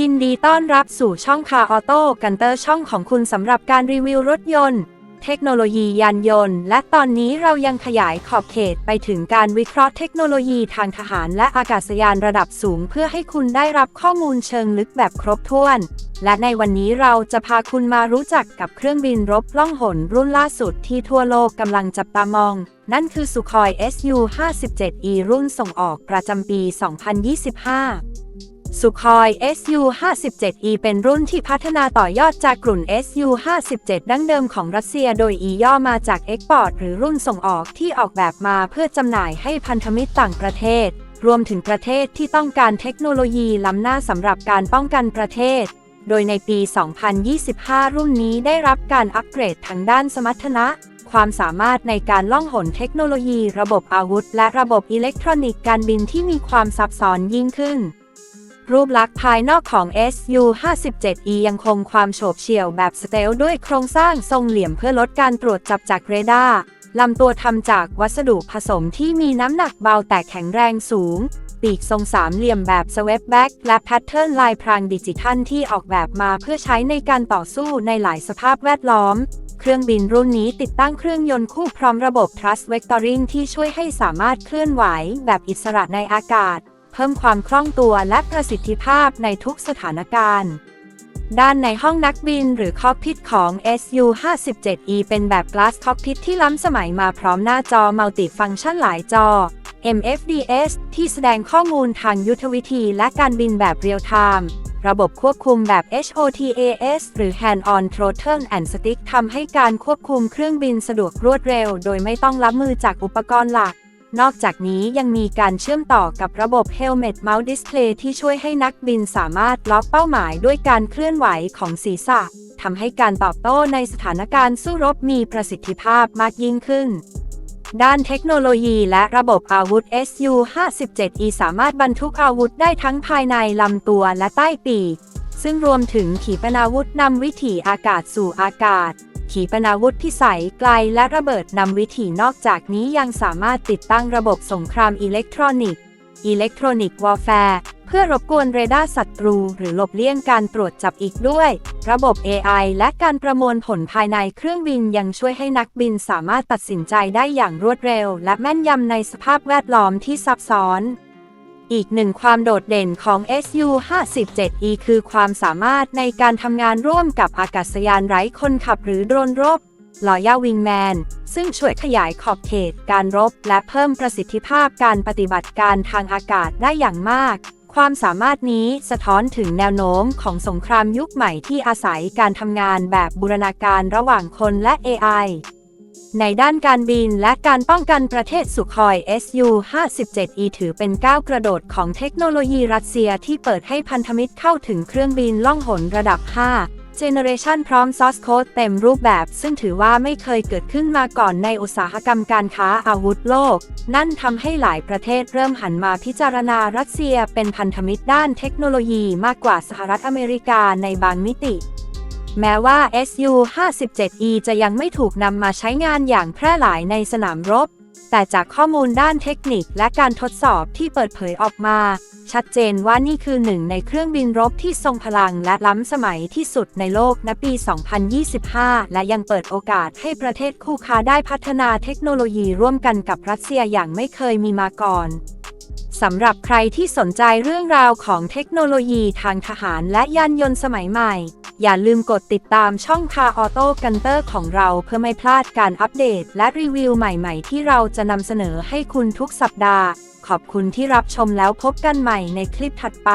ยินดีต้อนรับสู่ช่องคาออโต้กันเตอร์ช่องของคุณสำหรับการรีวิวรถยนต์ เทคโนโลยียานยนต์ และตอนนี้เรายังขยายขอบเขตไปถึงการวิเคราะห์เทคโนโลยีทางทหารและอากาศยานระดับสูง เพื่อให้คุณได้รับข้อมูลเชิงลึกแบบครบถ้วน และในวันนี้เราจะพาคุณมารู้จักกับเครื่องบินรบล่องหนรุ่นล่าสุดที่ทั่วโลกกำลังจับตามอง นั่นคือสุคอย Su-57E รุ่นส่งออกประจำปี 2025 สุคอย Su-57E เป็นรุ่นที่พัฒนาต่อยอดจากกลุ่น Su-57 ดั้งเดิมของรัสเซียโดย E ย่อมาจาก Export หรือรุ่นส่งออกที่ออกแบบมาเพื่อจำหน่ายให้พันธมิตรต่างประเทศ รวมถึงประเทศที่ต้องการเทคโนโลยีล้ำหน้าสำหรับการป้องกันประเทศ โดยในปี 2025 รุ่นนี้ได้รับการอัปเกรดทางด้านสมรรถนะความสามารถในการล่องหนเทคโนโลยี ระบบอาวุธ และระบบอิเล็กทรอนิกส์การบินที่มีความซับซ้อนยิ่งขึ้น รูปลักษณ์ภายนอกของ Su-57E ยังคงความโฉบเฉี่ยวแบบสเตล์ด้วยโครงสร้างทรงเหลี่ยมเพื่อลดการตรวจจับจากเรดาร์ลำตัวทำจากวัสดุผสมที่มีน้ำหนักเบาแต่แข็งแรงสูง ปีกทรงสามเหลี่ยมแบบสเวปแบ็กและแพทเทิร์นลายพรางดิจิทัลที่ออกแบบมาเพื่อใช้ในการต่อสู้ในหลายสภาพแวดล้อม เครื่องบินรุ่นนี้ติดตั้งเครื่องยนต์คู่พร้อมระบบ Thrust Vectoring ที่ช่วยให้สามารถเคลื่อนไหวแบบอิสระในอากาศ เพิ่มความคล่องตัวและประสิทธิภาพในทุกสถานการณ์ ด้านในห้องนักบินหรือคอกพิทของ Su-57E เป็นแบบ Glass Cockpit ที่ล้ำสมัยมาพร้อมหน้าจอมัลติฟังก์ชันหลายจอ MFDS ที่แสดงข้อมูลทางยุทธวิธีและการบินแบบเรียลไทม์ระบบควบคุมแบบ HOTAS หรือ Hand on Throttle and Stick ทำให้การควบคุมเครื่องบินสะดวกรวดเร็ว โดยไม่ต้องรับมือจากอุปกรณ์หลัก นอกจากนี้ยังมีการเชื่อมต่อกับระบบ Helmet Mount Display ที่ช่วยให้นักบินสามารถล็อกเป้าหมายด้วยการเคลื่อนไหวของศีรษะทำให้การตอบโต้ในสถานการณ์สู้รบมีประสิทธิภาพมากยิ่งขึ้น ด้านเทคโนโลยีและระบบอาวุธ Su-57E สามารถบรรทุกอาวุธได้ทั้งภายในลำตัวและใต้ปีกซึ่งรวมถึงขีปนาวุธนำวิถีอากาศสู่อากาศ ขีปนาวุธพิสัยไกลและระเบิดนำวิถีนอกจากนี้ยังสามารถติดตั้งระบบสงครามอิเล็กทรอนิกส์อิเล็กทรอนิกส์วอลแฟร์เพื่อรบกวนเรดาร์ศัตรู หรือหลบเลี่ยงการตรวจจับอีกด้วย ระบบ AI และการประมวลผลภายในเครื่องบินยังช่วยให้นักบินสามารถตัดสินใจได้อย่างรวดเร็ว และแม่นยำในสภาพแวดล้อมที่ซับซ้อน อีกหนึ่งความโดดเด่นของ Su-57E คือความสามารถในการทำงานร่วมกับอากาศยานไร้คนขับหรือโดรนรบลอยาวิงแมน ซึ่งช่วยขยายขอบเขตการรบ และเพิ่มประสิทธิภาพการปฏิบัติการทางอากาศได้อย่างมาก ความสามารถนี้สะท้อนถึงแนวโน้มของสงครามยุคใหม่ที่อาศัยการทำงานแบบบูรณาการระหว่างคนและ AI ในด้านการบินและการป้องกันประเทศสุคอย Su-57E ถือเป็นก้าวกระโดดของเทคโนโลยีรัสเซียที่เปิดให้พันธมิตรเข้าถึงเครื่องบินล่องหนระดับ5 Generation พร้อมซอสโค้ดเต็มรูปแบบ ซึ่งถือว่าไม่เคยเกิดขึ้นมาก่อนในอุตสาหกรรมการค้าอาวุธโลก นั่นทำให้หลายประเทศเริ่มหันมาพิจารณารัสเซียเป็นพันธมิตรด้านเทคโนโลยีมากกว่าสหรัฐอเมริกาในบางมิติ แม้ว่า Su-57E จะยังไม่ถูกนำมาใช้งานอย่างแพร่หลายในสนามรบ แต่จากข้อมูลด้านเทคนิคและการทดสอบที่เปิดเผยออกมา ชัดเจนว่านี่คือหนึ่งในเครื่องบินรบที่ทรงพลังและล้ำสมัยที่สุดในโลกณปี 2025 และยังเปิดโอกาสให้ประเทศคู่ค้าได้พัฒนาเทคโนโลยีร่วมกันกับรัสเซียอย่างไม่เคยมีมาก่อนสำหรับใครที่สนใจเรื่องราวของเทคโนโลยีทางทหารและยานยนต์สมัยใหม่ อย่าลืมกดติดตามช่องคาออโต้กันเตอร์ของเราเพื่อไม่พลาดการอัปเดต และรีวิวใหม่ๆ ที่เราจะนำเสนอให้คุณทุกสัปดาห์ ขอบคุณที่รับชมแล้วพบกันใหม่ในคลิปถัดไป